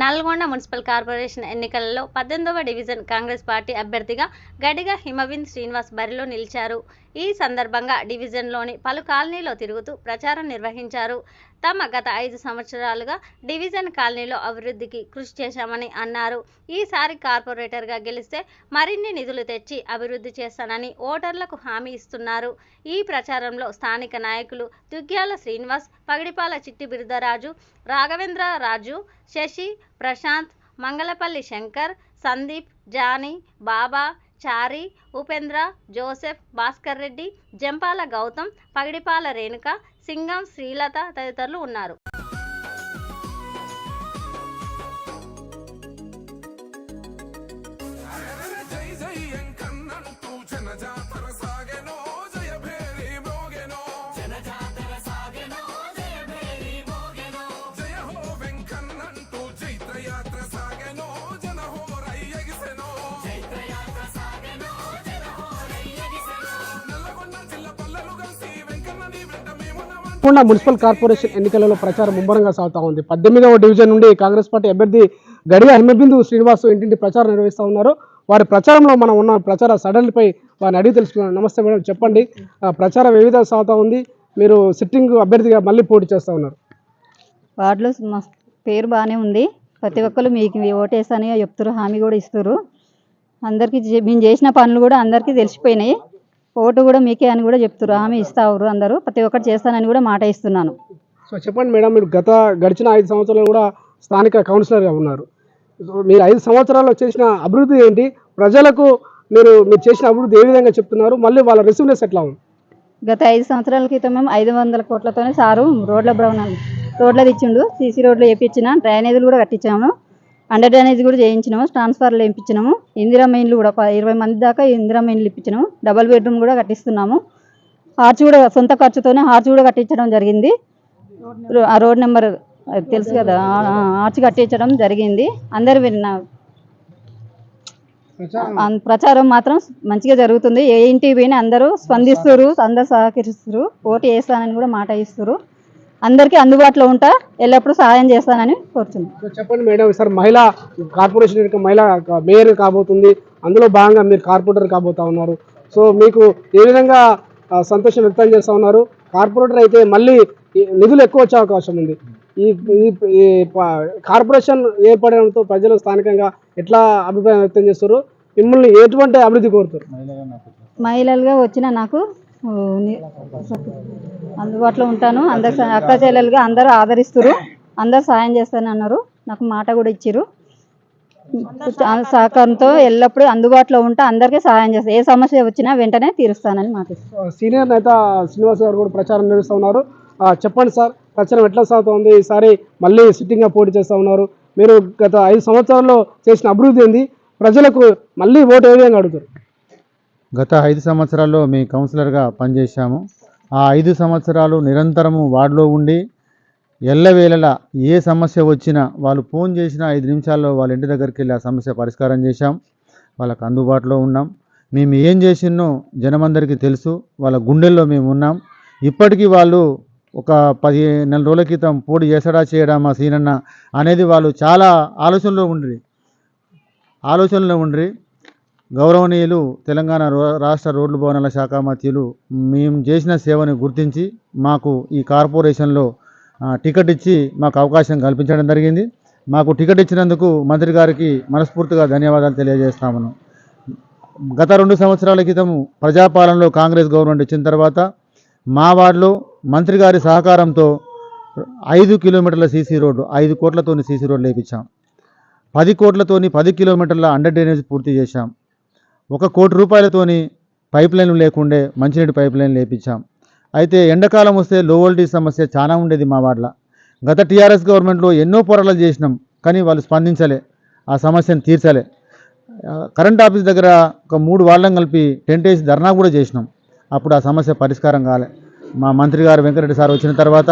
Nalgonda municipal corporation ఎన్నికలలో పద్దెనిమిదవ division Congress party అభ్యర్థిగా గడిగా హిమవింద్ శ్రీనివాస్ బరిలో నిలిచారు. ఈ సందర్భంగా డివిజన్లోని పలు కాలనీలో తిరుగుతూ ప్రచారం నిర్వహించారు. తమ గత ఐదు సంవత్సరాలుగా డివిజన్ కాలనీలో అభివృద్ధికి కృషి చేశామని అన్నారు. ఈసారి కార్పొరేటర్గా గెలిస్తే మరిన్ని నిధులు తెచ్చి అభివృద్ధి చేస్తానని ఓటర్లకు హామీ ఇస్తున్నారు. ఈ ప్రచారంలో స్థానిక నాయకులు దుగ్గ్యాల శ్రీనివాస్ పగిడిపాల చిట్టి బిరుదరాజు రాఘవేంద్ర రాజు శశి ప్రశాంత్ మంగళపల్లి శంకర్ సందీప్ జానీ బాబా చారి ఉపేంద్ర జోసెఫ్ భాస్కర్ రెడ్డి జంపాల గౌతమ్ పగిడిపాల రేణుక సింగం శ్రీలత తదితరులు ఉన్నారు. మేమున్నామంటూ నల్గొండ మున్సిపల్ కార్పొరేషన్ ఎన్నికలలో ప్రచారం ముమ్మరంగా సాగుతా ఉంది. పద్దెనిమిదవ డివిజన్ నుండి కాంగ్రెస్ పార్టీ అభ్యర్థి గడియ హిమబిందు శ్రీనివాస్ ఇంటింటి ప్రచారం నిర్వహిస్తూ ఉన్నారు. వారి ప్రచారంలో మనం ఉన్న ప్రచార సడలిపై వారిని అడిగి తెలుసుకున్నాను నమస్తే మేడం చెప్పండి. ఆ, ప్రచారం ఏ విధంగా సాగుతా ఉంది? మీరు సిట్టింగ్ అభ్యర్థిగా మళ్ళీ పోటీ చేస్తూ ఉన్నారు. వార్డులో మా పేరు బాగానే ఉంది. ప్రతి ఒక్కరు మీకు మీ ఓటేసని చెప్తారు హామీ కూడా ఇస్తారు అందరికీ మేము చేసిన పనులు కూడా అందరికీ తెలిసిపోయినాయి. ఓటు కూడా మీకే అని కూడా చెప్తారు హామీ ఇస్తారు అందరూ. ప్రతి ఒక్కటి చేస్తానని కూడా మాట ఇస్తున్నాను. సో చెప్పండి మేడం మీరు గత గడిచిన ఐదు సంవత్సరాలు కూడా స్థానిక కౌన్సిలర్గా ఉన్నారు. మీరు ఐదు సంవత్సరాల్లో చేసిన అభివృద్ధి ఏంటి? ప్రజలకు మీరు మీరు చేసిన అభివృద్ధి ఏ విధంగా చెప్తున్నారు? మళ్ళీ వాళ్ళ రెసిప్నెస్ ఎట్లా ఉంది? గత ఐదు సంవత్సరాల క్రితం మేము ఐదు వందల కోట్లతోనే సారు రోడ్ల భవనాలు రోడ్లది ఇచ్చిండు. సీసీ రోడ్లు వేయించిన డ్రైనేజీలు కూడా కట్టించాము. అండర్ డ్రైనేజ్ కూడా చేయించినాము ట్రాన్స్ఫర్లు వేయించినాము. ఇందిరా మెయిన్లు కూడా ఇరవై మంది దాకా ఇందిరా మెయిన్లు ఇప్పించినాము. డబల్ బెడ్రూమ్ కూడా కట్టిస్తున్నాము. హార్చ్ కూడా సొంత ఖర్చుతోనే హార్చ్ కూడా కట్టించడం జరిగింది. ఆ రోడ్ నెంబర్ తెలుసు కదా ఆర్చ్ కట్టించడం జరిగింది. అందరు విన్న ప్రచారం. మాత్రం మంచిగా జరుగుతుంది. ఏ ఇంటికి పోయినా అందరూ స్పందిస్తారు అందరు సహకరిస్తారు ఓటు వేస్తానని కూడా మాట ఇస్తారు అందరికీ అందుబాటులో ఉంటా. ఎల్లప్పుడూ సహాయం చేస్తానని కోరుతున్నాను సో చెప్పండి మేడం సార్ మహిళా కార్పొరేషన్ యొక్క మహిళా మేయర్ కాబోతుంది. అందులో భాగంగా మీరు కార్పొరేటర్ కాబోతా ఉన్నారు. సో మీకు ఏ విధంగా సంతోషం వ్యక్తం చేస్తూ ఉన్నారు? కార్పొరేటర్ అయితే మళ్ళీ నిధులు ఎక్కువ వచ్చే అవకాశం ఉంది. ఈ ఈ- కార్పొరేషన్ ఏర్పడడంతో ప్రజలు స్థానికంగా ఎట్లా అభిప్రాయం వ్యక్తం చేస్తారు? మిమ్మల్ని ఎటువంటి అభివృద్ధి కోరుతారు? మహిళలుగా వచ్చిన నాకు అందుబాటులో ఉంటాను. అందరు అక్క చెల్లెలుగా అందరూ ఆదరిస్తారు. అందరు సహాయం చేస్తానన్నారు నాకు మాట కూడా ఇచ్చారు సహకారంతో ఎల్లప్పుడూ అందుబాటులో ఉంటా. అందరికీ సహాయం చేస్తాను ఏ సమస్య వచ్చినా వెంటనే తీరుస్తానని మాట సీనియర్ నేత శ్రీనివాస్ గారు కూడా ప్రచారం నిర్వహిస్తున్నారు చెప్పండి సార్. ప్రచారం ఎట్లా సాగుతుంది ఈసారి మళ్ళీ సిట్టింగ్గా పోటీ చేస్తూ ఉన్నారు. మీరు గత ఐదు సంవత్సరాల్లో చేసిన అభివృద్ధి ఏంది? ప్రజలకు మళ్ళీ ఓటు ఏ విధంగా అడుగుతారు? గత ఐదు సంవత్సరాల్లో మీ కౌన్సిలర్గా పనిచేశాము. ఆ ఐదు సంవత్సరాలు నిరంతరము వార్డులో ఉండి ఎల్లవేళలా ఏ సమస్య వచ్చినా వాళ్ళు ఫోన్ చేసిన ఐదు నిమిషాల్లో వాళ్ళ ఇంటి దగ్గరికి వెళ్ళి ఆ సమస్య పరిష్కారం చేశాం. వాళ్ళకు అందుబాటులో ఉన్నాం. మేము ఏం చేసినో జనమందరికీ తెలుసు. వాళ్ళ గుండెల్లో మేము ఉన్నాం. ఇప్పటికీ వాళ్ళు ఒక పది నెల రోజుల క్రితం పోటీ చేసడా చేయడా మా సీనన్న అనేది వాళ్ళు చాలా ఆలోచనలో ఉండ్రి. ఆలోచనలో ఉండ్రి. గౌరవనీయులు తెలంగాణ రో- రాష్ట్ర రోడ్లు భవనాల శాఖ మంత్రులు మేము చేసిన సేవను గుర్తించి మాకు ఈ కార్పొరేషన్లో టికెట్ ఇచ్చి మాకు అవకాశం కల్పించడం జరిగింది. మాకు టికెట్ ఇచ్చినందుకు మంత్రి గారికి మనస్ఫూర్తిగా ధన్యవాదాలు తెలియజేస్తామను. గత రెండు సంవత్సరాల క్రితం ప్రజాపాలనలో కాంగ్రెస్ గవర్నమెంట్ వచ్చిన తర్వాత మా వార్డులో మంత్రి గారి సహకారంతో ఐదు కిలోమీటర్ల సీసీ రోడ్డు ఐదు కోట్లతోని సీసీ రోడ్లు వేయించాం పది కోట్లతోని పది కిలోమీటర్ల అండర్ డ్రైనేజ్ పూర్తి చేశాం. ఒక కోటి రూపాయలతోని పైప్ లైన్లు లేకుండే మంచినీటి పైప్ లైన్లు లేపించాం. అయితే ఎండాకాలం వస్తే లో వోల్టేజ్ సమస్య చాలా ఉండేది మా వార్డులో గత టీఆర్ఎస్ గవర్నమెంట్లో ఎన్నో పోరాటాలు చేసినాం కానీ వాళ్ళు స్పందించలే. ఆ సమస్యను తీర్చలే. కరెంట్ ఆఫీస్ దగ్గర ఒక మూడు వాళ్ళం కలిపి టెంట్ వేసి ధర్నా కూడా చేసినాం. అప్పుడు ఆ సమస్య పరిష్కారం కాలే. మా మంత్రి గారు వెంకటరెడ్డి సార్ వచ్చిన తర్వాత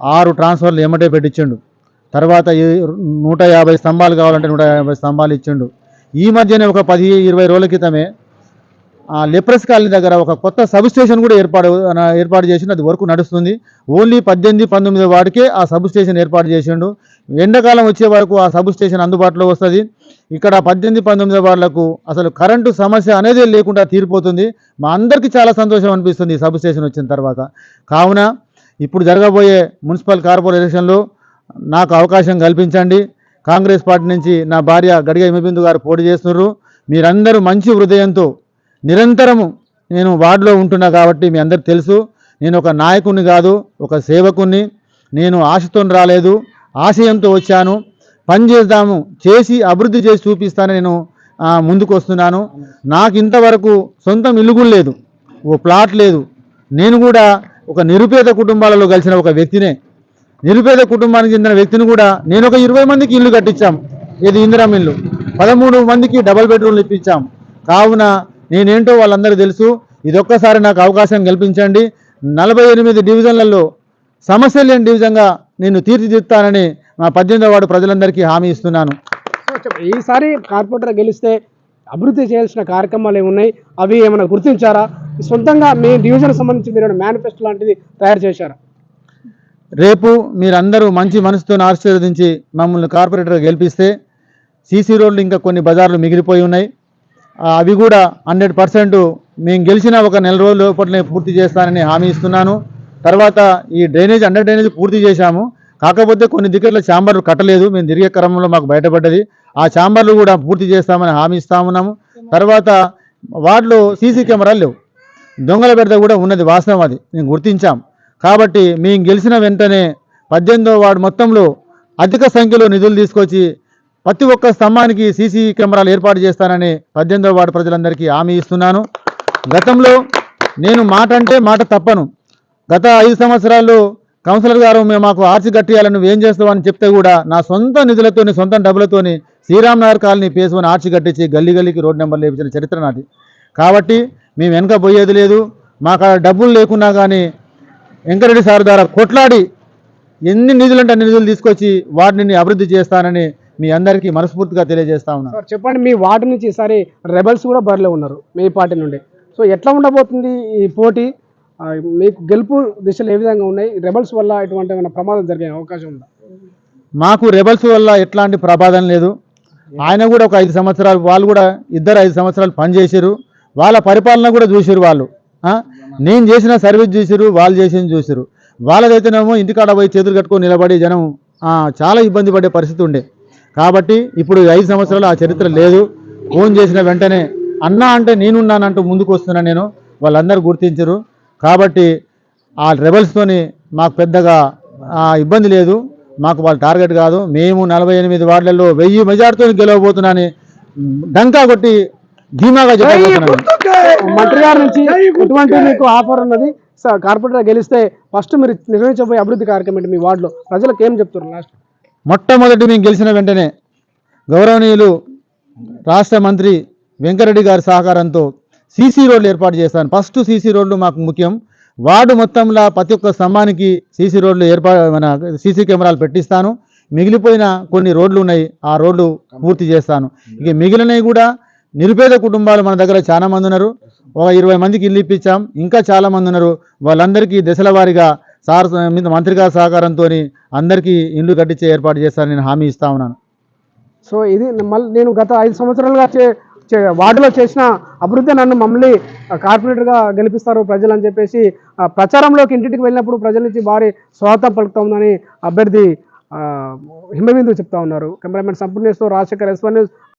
ఆరు ట్రాన్స్ఫర్లు ఎమ్మటే పెట్టించిండు. తర్వాత నూట యాభై స్తంభాలు కావాలంటే నూట యాభై స్తంభాలు ఇచ్చిండు. ఈ మధ్యనే ఒక పది ఇరవై రోజుల క్రితమే ఆ, లెప్రస్ కాలనీ దగ్గర ఒక కొత్త సబ్ స్టేషన్ కూడా ఏర్పాటు ఏర్పాటు చేసిండు. అది వర్క్ నడుస్తుంది. ఓన్లీ పద్దెనిమిది పంతొమ్మిది వాటికే ఆ సబ్ స్టేషన్ ఏర్పాటు చేసిండు. ఎండాకాలం వచ్చే వరకు ఆ సబ్ స్టేషన్ అందుబాటులో వస్తుంది. ఇక్కడ పద్దెనిమిది పంతొమ్మిది వార్డులకు అసలు కరెంటు సమస్య అనేది లేకుండా తీరిపోతుంది. మా అందరికీ చాలా సంతోషం అనిపిస్తుంది ఈ సబ్ స్టేషన్ వచ్చిన తర్వాత. కావున ఇప్పుడు జరగబోయే మున్సిపల్ కార్పొరేషన్లో నాకు అవకాశం కల్పించండి. కాంగ్రెస్ పార్టీ నుంచి నా భార్య గడిగ హిమబిందు గారు పోటీ చేస్తున్నారు. మీరందరూ మంచి హృదయంతో నిరంతరము నేను వార్డులో ఉంటున్నా కాబట్టి మీ అందరికి తెలుసు. నేను ఒక నాయకుడిని కాదు ఒక సేవకుణ్ణి. నేను ఆశతో రాలేదు ఆశయంతో వచ్చాను. పని చేద్దాము చేసి అభివృద్ధి చేసి చూపిస్తానని నేను ముందుకు వస్తున్నాను. నాకు ఇంతవరకు సొంతం ఇల్లు లేదు ఓ ప్లాట్ లేదు. నేను కూడా ఒక నిరుపేద కుటుంబాలలో కలిసిన ఒక వ్యక్తినే. నిరుపేద కుటుంబానికి చెందిన వ్యక్తిని కూడా నేను ఒక ఇరవై మందికి ఇల్లు కట్టించాం. ఇది ఇందిరం ఇల్లు. పదమూడు మందికి డబల్ బెడ్రూమ్లు ఇప్పించాం. కావున నేనేంటో వాళ్ళందరూ తెలుసు ఇదొక్కసారి నాకు అవకాశం కల్పించండి. నలభై ఎనిమిది డివిజన్లలో సమస్య లేని డివిజన్గా నేను తీర్చిదిద్దుతానని మా పద్దెనిమిదవ వాడు ప్రజలందరికీ హామీ ఇస్తున్నాను. ఈసారి కార్పొరేటర్ గెలిస్తే అభివృద్ధి చేయాల్సిన కార్యక్రమాలు ఏమున్నాయి అవి ఏమైనా గుర్తించారా? సొంతంగా మీ డివిజన్ సంబంధించి మీరు మేనిఫెస్టో లాంటిది తయారు చేశారా? రేపు మీరందరూ మంచి మనసుతో ఆశీర్వదించి మమ్మల్ని కార్పొరేటర్ గెలిపిస్తే సీసీ రోడ్లు ఇంకా కొన్ని బజార్లు మిగిలిపోయి ఉన్నాయి. అవి కూడా హండ్రెడ్ పర్సెంట్ మేము గెలిచిన ఒక నెల రోజుల లోపలనే పూర్తి చేస్తానని హామీ ఇస్తున్నాను. తర్వాత ఈ డ్రైనేజ్ అండర్ డ్రైనేజ్ పూర్తి చేశాము. కాకపోతే కొన్ని దిక్కట్ల ఛాంబర్లు కట్టలేదు. మేము తిరిగే క్రమంలో మాకు బయటపడ్డది. ఆ ఛాంబర్లు కూడా పూర్తి చేస్తామని హామీ ఇస్తా ఉన్నాము. తర్వాత వాటిలో సీసీ కెమెరాలు లేవు. దొంగల బెడద కూడా ఉన్నది వాస్తవం అది. మేము గుర్తించాం. కాబట్టి మేము గెలిచిన వెంటనే పద్దెనిమిదో వార్డు మొత్తంలో అధిక సంఖ్యలో నిధులు తీసుకొచ్చి ప్రతి ఒక్క స్తంభానికి సీసీ కెమెరాలు ఏర్పాటు చేస్తానని పద్దెనిమిదో వార్డు ప్రజలందరికీ హామీ ఇస్తున్నాను. గతంలో నేను మాట అంటే మాట తప్పను. గత ఐదు సంవత్సరాల్లో కౌన్సిలర్ గారు మేము మాకు ఆర్చి కట్టియాలని నువ్వు ఏం చేస్తావని చెప్తే కూడా నా సొంత నిధులతోని సొంత డబ్బులతోని శ్రీరామ్ నగర్ కాలనీ పేసుకొని వన్ ఆర్చి కట్టించి గల్లీ గల్లీకి రోడ్ నెంబర్ లేపించిన చరిత్ర నాది. కాబట్టి మేము వెనక పోయేది లేదు. మాకు ఆ డబ్బులు లేకున్నా కానీ వెంకరెడ్డి సార్ ద్వారా కొట్లాడి ఎన్ని నిధులంటే అన్ని నిధులు తీసుకొచ్చి వాటిని అభివృద్ధి చేస్తానని మీ అందరికీ మనస్ఫూర్తిగా తెలియజేస్తా ఉన్నాను సార్ చెప్పండి మీ వార్డు నుంచి ఈసారి రెబల్స్ కూడా బరిలో ఉన్నారు మీ పార్టీ నుండి. సో ఎట్లా ఉండబోతుంది ఈ పోటీ? మీకు గెలుపు దిశలు ఏ విధంగా ఉన్నాయి? రెబల్స్ వల్ల ఎటువంటి ఏమైనా ప్రమాదం జరిగే అవకాశం ఉందా? మాకు రెబల్స్ వల్ల ఎట్లాంటి ప్రమాదం లేదు. ఆయన కూడా ఒక ఐదు సంవత్సరాలు వాళ్ళు కూడా ఇద్దరు ఐదు సంవత్సరాలు పనిచేసారు వాళ్ళ పరిపాలన కూడా చూసారు వాళ్ళు? నేను చేసిన సర్వీస్ చూసారు వాళ్ళు చేసింది చూసారు. వాళ్ళదైతేనేమో ఇంటికాడ పోయి చేతులు కట్టుకొని నిలబడి జనం చాలా ఇబ్బంది పడే పరిస్థితి ఉండే. కాబట్టి ఇప్పుడు ఐదు సంవత్సరాలు ఆ చరిత్ర లేదు. ఫోన్ చేసిన వెంటనే అన్నా అంటే నేనున్నానంటూ ముందుకు వస్తున్నాను నేను. వాళ్ళందరూ గుర్తించరు. కాబట్టి ఆ రెబల్స్తోని మాకు పెద్దగా ఇబ్బంది లేదు. మాకు వాళ్ళ టార్గెట్ కాదు. మేము నలభై ఎనిమిది వార్డులలో వెయ్యి మెజార్టీతో గెలవబోతున్నాని డంకా కొట్టి ధీమాగా చెప్పబోతున్నాను మంత్రి గారి నుంచి ఎటువంటి మీకు ఆఫర్ ఉన్నది? కార్పొరేటర్ గెలిస్తే ఫస్ట్ మీరు నిర్వహించబోయే అభివృద్ధి కార్యక్రమం ఏంటి మీ వార్డులో? ప్రజలకు ఏం చెప్తారు లాస్ట్? మొట్టమొదటి మేము గెలిచిన వెంటనే గౌరవనీయులు రాష్ట్ర మంత్రి వెంకరెడ్డి గారి సహకారంతో సీసీ రోడ్లు ఏర్పాటు చేస్తాను ఫస్ట్ సీసీ రోడ్లు మాకు ముఖ్యం. వార్డు మొత్తంలో ప్రతి ఒక్క స్తంభానికి సీసీ రోడ్లు ఏర్పాటు మన సీసీ కెమెరాలు పెట్టిస్తాను. మిగిలిపోయిన కొన్ని రోడ్లు ఉన్నాయి ఆ రోడ్లు పూర్తి చేస్తాను. ఇక మిగిలినవి కూడా నిరుపేద కుటుంబాలు మన దగ్గర చాలా మంది ఉన్నారు. ఒక ఇరవై మందికి ఇల్లు ఇప్పించాం. ఇంకా చాలా మంది ఉన్నారు. వాళ్ళందరికీ దశల వారీగా సార్ మీద మంత్రి గారి సహకారంతో అందరికీ ఇల్లు కట్టించే ఏర్పాటు చేస్తానని నేను హామీ ఇస్తా ఉన్నాను. సో ఇది మళ్ళీ నేను గత ఐదు సంవత్సరాలుగా చే చే- వార్డులో చేసిన అభివృద్ధి నన్ను మమ్మల్ని కార్పొరేటర్గా గెలిపిస్తారు ప్రజలు అని చెప్పేసి ఆ, ప్రచారంలోకి ఇంటికి వెళ్ళినప్పుడు ప్రజల నుంచి భారీ స్వాగతం పలుకుతుందని అభ్యర్థి హిమబిందు చెప్తా ఉన్నారు. Cameraman Sampurneshwar Rajasekhar S news